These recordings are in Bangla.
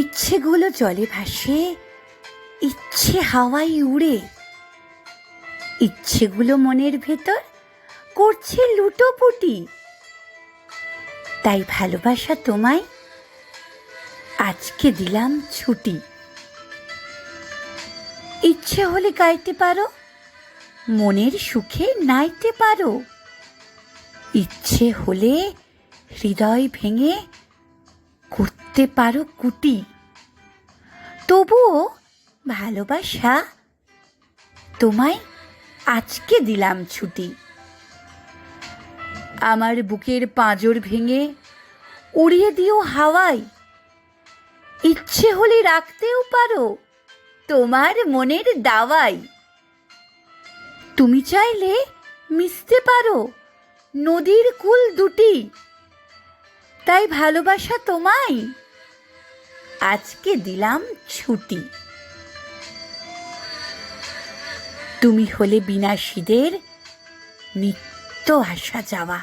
ইচ্ছেগুলো জলে ভাসে, ইচ্ছে হাওয়ায় উড়ে। ইচ্ছেগুলো মনের ভেতর করছে লুটোপুটি। তাই ভালোবাসা তোমায় আজকে দিলাম ছুটি। ইচ্ছে হলে গাইতে পারো, মনের সুখে নাইতে পারো। ইচ্ছে হলে হৃদয় ভেঙে করতে পারো কুটি। তবুও ভালোবাসা তোমায় আজকে দিলাম ছুটি। আমার বুকের পাঁজর ভেঙে উড়িয়ে দিও হাওয়ায়। ইচ্ছে হলে রাখতেও পারো তোমার মনের দাওয়াই তুমি চাইলে মিশতে পারো নদীর কুল দুটি। তাই ভালোবাসা তোমায় আজকে দিলাম ছুটি। তুমি হলে বিনাশীদের নিত্য আসা যাওয়া।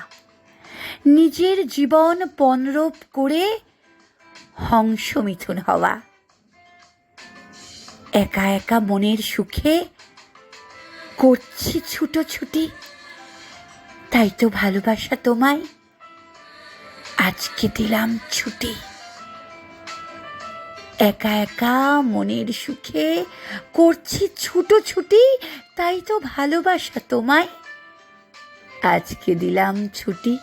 নিজের জীবন পনরূপ করে হংস মিথুন হওয়া। একা একা মনের সুখে করছি ছুটোছুটি তাই তো ভালোবাসা তোমায়। আজকে দিলাম ছুটি। একা একা মনের সুখে করছি ছুটোছুটি তাই তো ভালোবাসা তোমায়। আজকে দিলাম ছুটি।